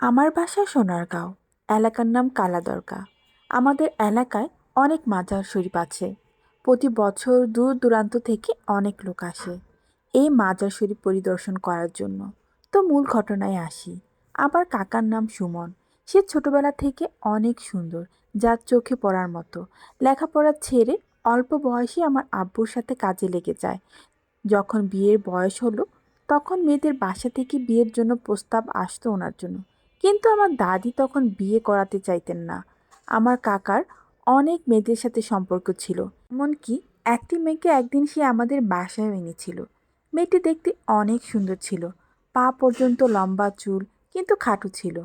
আমার বাসা সোনারগাঁও। এলাকার নাম কালাদরগা। আমাদের এলাকায় অনেক মাজার শরীফ আছে। প্রতি বছর দূর দূরান্ত থেকে অনেক লোক আসে এই মাজার শরীফ পরিদর্শন করার জন্য। তো মূল ঘটনায় আসি। আমার কাকার নাম সুমন। সে ছোটবেলা থেকে অনেক সুন্দর, যার চোখে পড়ার মতো। লেখাপড়া ছেড়ে অল্প বয়সে আমার আব্বুর সাথে কাজে লেগে যায়। যখন বিয়ের বয়স হলো, তখন মেয়েদের বাসা থেকে বিয়ের জন্য প্রস্তাব আসতো ওনার জন্য। কিন্তু আমার দাদি তখন বিয়ে করাতে চাইতেন না। আমার কাকার অনেক মেয়েদের সাথে সম্পর্ক ছিল, এমনকি একটি মেয়েকে একদিন সে আমাদের বাসায় এনেছিল। মেয়েটি দেখতে অনেক সুন্দর ছিল, পা পর্যন্ত লম্বা চুল কিন্তু খাটু ছিল।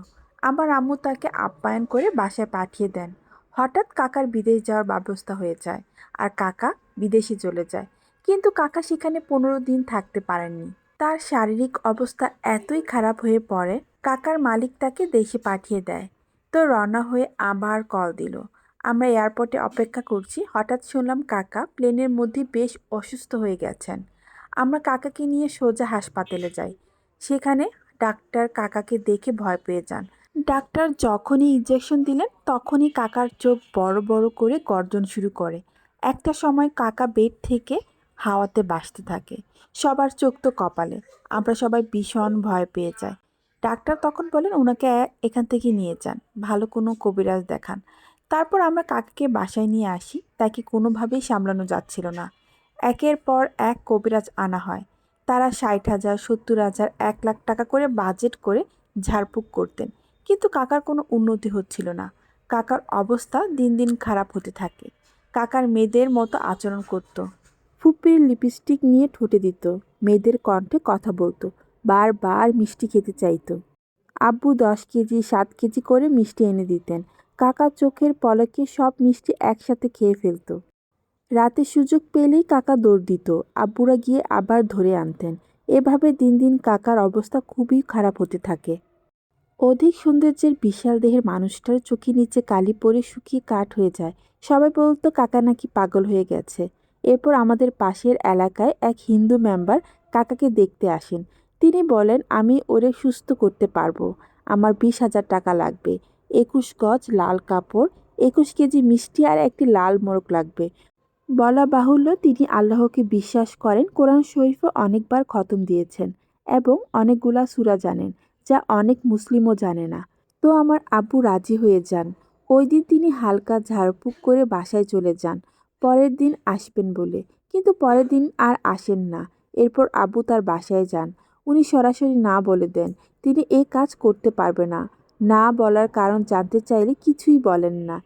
আমার আম্মু তাকে আপ্যায়ন করে বাসায় পাঠিয়ে দেন। হঠাৎ কাকার বিদেশ যাওয়ার ব্যবস্থা হয়ে যায় আর কাকা বিদেশে চলে যায়। কিন্তু কাকা সেখানে পনেরো দিন থাকতে পারেননি। তার শারীরিক অবস্থা এতই খারাপ হয়ে পড়ে, কাকার মালিক তাকে দেশে পাঠিয়ে দেয়। তো রওনা হয়ে আবার কল দিল। আমরা এয়ারপোর্টে অপেক্ষা করছি। হঠাৎ শুনলাম কাকা প্লেনের মধ্যে বেশ অসুস্থ হয়ে গেছেন। আমরা কাকাকে নিয়ে সোজা হাসপাতালে যাই। সেখানে ডাক্তার কাকাকে দেখে ভয় পেয়ে যান। ডাক্তার যখনই ইঞ্জেকশন দিলেন, তখনই কাকার চোখ বড় বড় করে গর্জন শুরু করে। একটা সময় কাকা বেড থেকে হাওয়াতে বাসতে থাকে। সবার চোখ তো কপালে। আমরা সবাই ভীষণ ভয় পেয়ে যাই। ডাক্তার তখন বলেন, ওনাকে এখান থেকে নিয়ে যান। ভালো কোনো কবিরাজ দেখান। তারপর আমরা কাকাকে বাসায় নিয়ে আসি। তাকে কোনোভাবেই সামলানো যাচ্ছিল না। একের পর এক কবিরাজ আনা হয়। তারা ষাট হাজার, সত্তর হাজার, এক লাখ টাকা করে বাজেট করে ঝাড়ফুঁক করতেন। কিন্তু কাকার কোনো উন্নতি হচ্ছিল না। কাকার অবস্থা দিন দিন খারাপ হতে থাকে। কাকার মেয়েদের মতো আচরণ করত। ফুপির লিপস্টিক নিয়ে ঠোঁটে দিত। মেয়েদের কণ্ঠে কথা বলতো। বারবার মিষ্টি খেতে চাইতো। আব্বু দশ কেজি, সাত কেজি করে মিষ্টি এনে দিতেন। কাকা চোখের পলকে সব মিষ্টি একসাথে খেয়ে ফেলতো। রাতে সুযোগ পেলেই কাকা দৌড় দিত। আব্বুরা গিয়ে আবার ধরে আনতেন। এভাবে দিন দিন কাকার অবস্থা খুবই খারাপ হতে থাকে। অধিক সৌন্দর্যের বিশাল দেহের মানুষটার চোখের নিচে কালি পরে শুকিয়ে কাঠ হয়ে যায়। সবাই বলতো, কাকা নাকি পাগল হয়ে গেছে। এরপর আমাদের পাশের এলাকায় এক হিন্দু মেম্বার কাকাকে দেখতে আসেন। তিনি বলেন, আমি ওরে সুস্থ করতে পারব। আমার বিশ হাজার টাকা লাগবে। একুশ গজ লাল কাপড়, একুশ কেজি মিষ্টি আর একটি লাল মোরগ লাগবে। বলা বাহুল্য, তিনি আল্লাহকে বিশ্বাস করেন। কোরআন শরীফও অনেকবার খতম দিয়েছেন এবং অনেকগুলা সুরা জানেন, যা অনেক মুসলিমও জানে না। তো আমার আব্বু রাজি হয়ে যান। ওই দিন তিনি হালকা ঝাড়ফুঁক করে বাসায় চলে যান। পরের দিন আসবেন বলে। কিন্তু পরের দিন আর আসেন না। এরপর আব্বু তার বাসায় যান। উনি সরাসরি না বলে দেন। তিনি এ কাজ করতে পারবে না। না বলার কারণ জানতে চাইলে কিছুই বলেন না।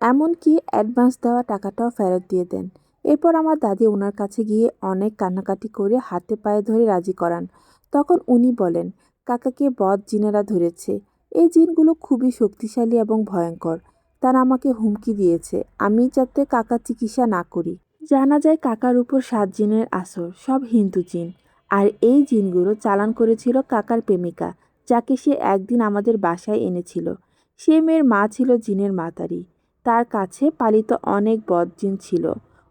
এমনকি অ্যাডভান্স দেওয়া টাকাটাও ফেরত দিয়ে দেন। এরপর আমার দাদি ওনার কাছে গিয়ে অনেক কান্নাকাটি করে হাতে পায়ে ধরে রাজি করান। তখন উনি বলেন, কাকাকে বদ জিনেরা ধরেছে। এই জিনগুলো খুবই শক্তিশালী এবং ভয়ঙ্কর। তারা আমাকে হুমকি দিয়েছে। আমি যাতে কাকা চিকিৎসা না করি। জানা যায় কাকার উপর সাত জিনের আসর, সব হিন্দু জিন। আর এই জিনগুলো চালান করেছিল কাকার প্রেমিকা, যাকে সে একদিন আমাদের বাসায় এনেছিল। সে মেয়ের মা ছিল জিনের মাতারি। তার কাছে পালিত অনেক বদ জিন ছিল।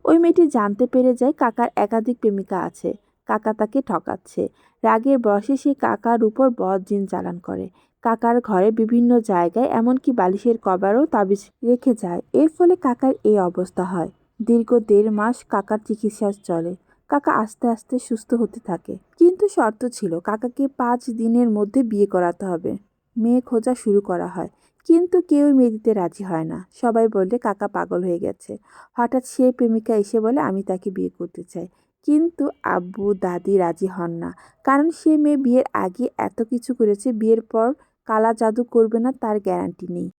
ওই মেয়েটি জানতে পেরে যায় কাকার একাধিক প্রেমিকা আছে। কাকা তাকে ঠকাচ্ছে। রাগের বসে সে কাকার উপর বদজিন চালান করে। কাকার ঘরে বিভিন্ন জায়গায় এমনকি বালিশের কভারও তাবিজ রেখে যায়। এর ফলে কাকার এই অবস্থা হয়। দীর্ঘ দেড় মাস কাকার চিকিৎসা চলে। কাকা আস্তে আস্তে সুস্থ হতে থাকে। কিন্তু শর্ত ছিল, কাকাকে পাঁচ দিনের মধ্যে বিয়ে করাতে হবে। মেয়ে খোঁজা শুরু করা হয়। কিন্তু কেউ মেয়ে দিতে রাজি হয় না। সবাই বললে, কাকা পাগল হয়ে গেছে। হঠাৎ সে প্রেমিকা এসে বলে, আমি তাকে বিয়ে করতে চাই। কিন্তু আব্বু দাদি রাজি হন না। কারণ সে মেয়ে বিয়ের আগে এত কিছু করেছে, বিয়ের পর কালা জাদু করবে না তার গ্যারান্টি নেই।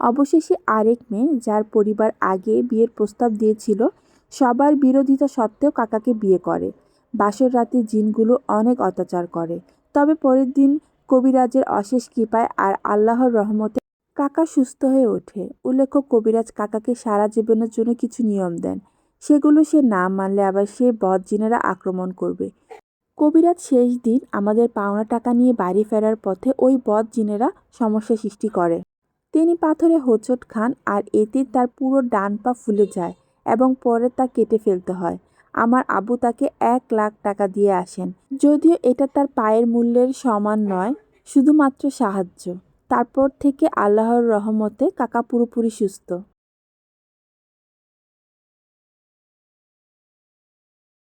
অবশেষে আরেক মেয়ে যার পরিবার আগে বিয়ের প্রস্তাব দিয়েছিল, সবার বিরোধিতা সত্ত্বেও কাকাকে বিয়ে করে। বাসর রাতে জিনগুলো অনেক অত্যাচার করে। তবে পরের দিন কবিরাজের অশেষ কৃপায় আর আল্লাহর রহমতে কাকা সুস্থ হয়ে ওঠে। উল্লেখ্য, কবিরাজ কাকাকে সারা জীবনের জন্য কিছু নিয়ম দেন। সেগুলো সে না মানলে আবার সে বদ জিনেরা আক্রমণ করবে। কবিরাজ শেষ দিন আমাদের পাওনা টাকা নিয়ে বাড়ি ফেরার পথে ওই বদ জিনেরা সমস্যা সৃষ্টি করে। তিনি পাথরে হোঁচট খান আর এতে তার পুরো ডান পা ফুলে যায় এবং পরে তা কেটে ফেলতে হয়। আমার আবু তাকে এক লাখ টাকা দিয়ে আসেন। যদিও এটা তার পায়ের মূল্যের সমান নয়, শুধুমাত্র সাহায্য। তারপর থেকে আল্লাহর রহমতে কাকা পুরোপুরি সুস্থ।